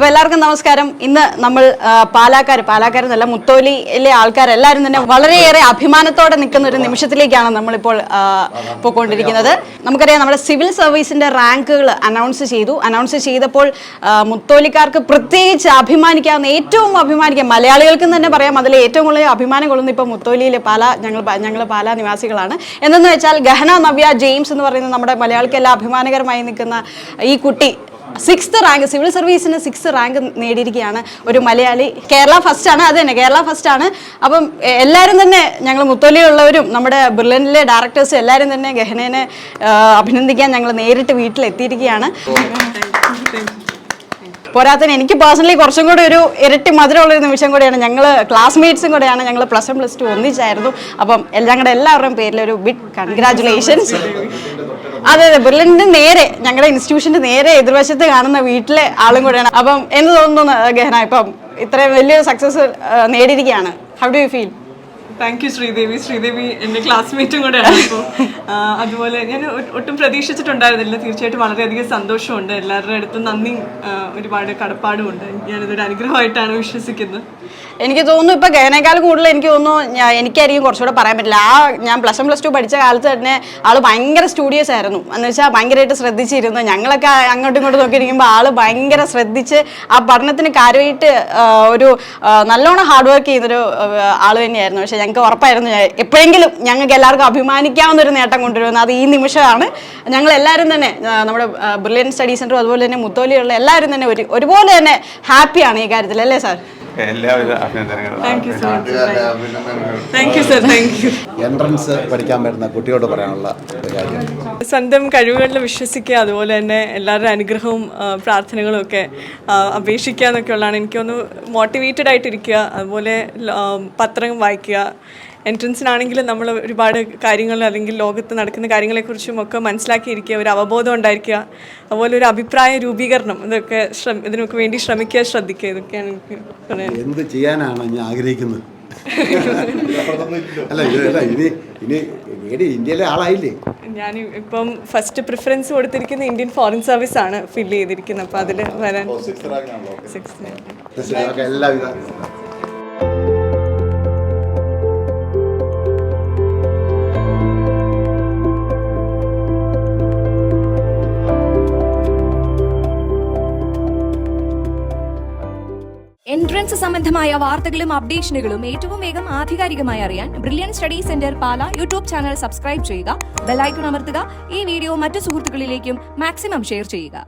അപ്പൊ എല്ലാവർക്കും നമസ്കാരം. ഇന്ന് നമ്മൾ പാലാക്കാർ പാലാക്കാർ എന്നല്ല മുത്തോലിയിലെ ആൾക്കാരെല്ലാവരും തന്നെ വളരെയേറെ അഭിമാനത്തോടെ നിൽക്കുന്ന ഒരു നിമിഷത്തിലേക്കാണ് നമ്മളിപ്പോൾ പോയിക്കൊണ്ടിരിക്കുന്നത്. നമുക്കറിയാം നമ്മുടെ സിവിൽ സർവീസിന്റെ റാങ്കുകൾ അനൗൺസ് ചെയ്തു. അനൗൺസ് ചെയ്തപ്പോൾ മുത്തോലിക്കാർക്ക് പ്രത്യേകിച്ച് അഭിമാനിക്കാവുന്ന ഏറ്റവും അഭിമാനിക്കാം മലയാളികൾക്കും തന്നെ പറയാം അതിൽ ഏറ്റവും കൂടുതൽ അഭിമാനം കൊള്ളുന്ന ഇപ്പോൾ മുത്തോലിയിലെ പാല ഞങ്ങൾ ഞങ്ങൾ പാല നിവാസികളാണ്. എന്തെന്ന് വെച്ചാൽ ഗഹന നവ്യ ജെയിംസ് എന്ന് പറയുന്ന നമ്മുടെ മലയാളിക്കെല്ലാം അഭിമാനകരമായി നിൽക്കുന്ന ഈ കുട്ടി സിക്സ്ത് റാങ്ക് സിവിൽ സർവീസിന് സിക്സ് റാങ്ക് നേടിയിരിക്കുകയാണ് ഒരു മലയാളി. കേരള ഫസ്റ്റ് ആണ് അത് തന്നെ. കേരള ഫസ്റ്റ് ആണ്. അപ്പം എല്ലാവരും തന്നെ ഞങ്ങൾ മുത്തോലിയുള്ളവരും നമ്മുടെ ബിർലനിലെ ഡയറക്ടേഴ്സും എല്ലാവരും തന്നെ ഗഹനേനെ അഭിനന്ദിക്കാൻ ഞങ്ങൾ നേരിട്ട് വീട്ടിലെത്തിയിരിക്കുകയാണ്. പോരാത്തതിന് എനിക്ക് പേഴ്സണലി കുറച്ചും കൂടി ഒരു ഇരട്ടി മധുരമുള്ള ഒരു നിമിഷം കൂടിയാണ്. ഞങ്ങൾ ക്ലാസ്മേറ്റ്സും കൂടെയാണ് ഞങ്ങൾ പ്ലസ് വൺ പ്ലസ് ടു ഒന്നിച്ചായിരുന്നു. അപ്പം ഞങ്ങളുടെ എല്ലാവരുടെയും പേരിലൊരു ബിഗ് കൺഗ്രാറ്റുലേഷൻസ് അതെ അതെ ബിർലിന്റെ നേരെ ഞങ്ങളുടെ ഇൻസ്റ്റിറ്റ്യൂഷന്റെ നേരെ എതിർവശത്ത് കാണുന്ന വീട്ടിലെ ആളും കൂടെയാണ്. അപ്പം എന്ത് തോന്നുന്നു ഗഹന? ഇപ്പം ഇത്രയും വലിയ success നേടിയിരിക്കുകയാണ്. How do you feel thank you Sridevi. Sridevi എന്റെ ക്ലാസ്മേറ്റും കൂടെയാണ് ഇപ്പോൾ അതുപോലെ ഞാൻ ഒട്ടും പ്രതീക്ഷിച്ചിട്ടുണ്ടായിരുന്നില്ല. തീർച്ചയായിട്ടും വളരെയധികം സന്തോഷമുണ്ട്. എല്ലാവരുടെ അടുത്തും നന്ദി ഒരുപാട് ഒരുപാട് കടപ്പാടുമുണ്ട്. ഞാനിതൊരു അനുഗ്രഹമായിട്ടാണ് വിശ്വസിക്കുന്നത്. എനിക്ക് തോന്നുന്നു ഇപ്പോൾ ഗഹനേക്കാൾ കൂടുതൽ എനിക്ക് തോന്നുന്നു എനിക്കായിരിക്കും കുറച്ചുകൂടെ പറയാൻ പറ്റില്ല. ആ ഞാൻ പ്ലസ് വൺ പ്ലസ് ടു പഠിച്ച കാലത്ത് തന്നെ ആൾ ഭയങ്കര സ്റ്റുഡിയോസ് ആയിരുന്നു. എന്ന് വെച്ചാൽ ഭയങ്കരമായിട്ട് ശ്രദ്ധിച്ചിരുന്നു. ഞങ്ങളൊക്കെ അങ്ങോട്ടും ഇങ്ങോട്ടും നോക്കിയിരിക്കുമ്പോൾ ആൾ ഭയങ്കര ശ്രദ്ധിച്ച് ആ പഠനത്തിന് കാര്യമായിട്ട് ഒരു നല്ലോണം ഹാർഡ് വർക്ക് ചെയ്യുന്നൊരു ആൾ തന്നെയായിരുന്നു. പക്ഷെ ഞങ്ങൾക്ക് ഉറപ്പായിരുന്നു. എപ്പോഴെങ്കിലും ഞങ്ങൾക്ക് എല്ലാവർക്കും അഭിമാനിക്കാവുന്ന ഒരു നേട്ടം കൊണ്ടുവരുന്നത് അത് ഈ നിമിഷമാണ്. ഞങ്ങൾ എല്ലാവരും തന്നെ നമ്മുടെ ബ്രില്യൻ സ്റ്റഡി സെന്ററും അതുപോലെ തന്നെ മുത്തോലിയുള്ള എല്ലാവരും തന്നെ ഒരു ഒരുപോലെ തന്നെ ഹാപ്പിയാണ് ഈ കാര്യത്തിൽ അല്ലേ സാർ? എല്ലാവിധ അഭിനന്ദനങ്ങളും. Thank you so thank you sir thank you entrance പഠിക്കാൻ വരുന്ന കുട്ടിയോട് പറയാനുള്ള ഒരു കാര്യം. സ്വന്തം കഴിവുകളിൽ വിശ്വസിക്കുക അതുപോലെ തന്നെ എല്ലാവരുടെ അനുഗ്രഹവും പ്രാർത്ഥനകളും ഒക്കെ അപേക്ഷിക്കുക എന്നൊക്കെ ഉള്ളതാണ് എനിക്കൊന്ന് മോട്ടിവേറ്റഡ് ആയിട്ടിരിക്കുക അതുപോലെ പത്രം വായിക്കുക. എൻട്രൻസിനാണെങ്കിലും നമ്മൾ ഒരുപാട് കാര്യങ്ങൾ അല്ലെങ്കിൽ ലോകത്ത് നടക്കുന്ന കാര്യങ്ങളെക്കുറിച്ചും ഒക്കെ മനസ്സിലാക്കിയിരിക്കുക ഒരു അവബോധം ഉണ്ടായിരിക്കുക അതുപോലെ ഒരു അഭിപ്രായ രൂപീകരണം ഇതൊക്കെ ശ്രമ ഇതിനൊക്കെ വേണ്ടി ശ്രമിക്കുക ശ്രദ്ധിക്കുക ഇതൊക്കെയാണ് എനിക്ക് എന്ത് ചെയ്യാനാണ് ഞാൻ ആഗ്രഹിക്കുന്നത്? അല്ല ഇനി ഇനി ഇന്ത്യയിലെ ആളായില്ലേ? ഞാൻ ഇപ്പം ഫസ്റ്റ് പ്രിഫറൻസ് കൊടുത്തിരിക്കുന്ന ഇന്ത്യൻ ഫോറിൻ സർവീസ് ആണ് ഫില്ല് ചെയ്തിരിക്കുന്നത്. അപ്പോൾ അതിൽ വരാൻ സിക്സ് എല്ലാവിധ എൻട്രൻസ് സംബന്ധമായ വാർത്തകളും അപ്ഡേഷനുകളും ഏറ്റവും വേഗം ആധികാരികമായി അറിയാൻ brilliant study centre Pala YouTube channel subscribe ചെയ്യുക ബെലൈക്കൺ അമർത്തുക ഈ വീഡിയോ മറ്റു സുഹൃത്തുക്കളിലേക്കും മാക്സിമം ഷെയർ ചെയ്യുക.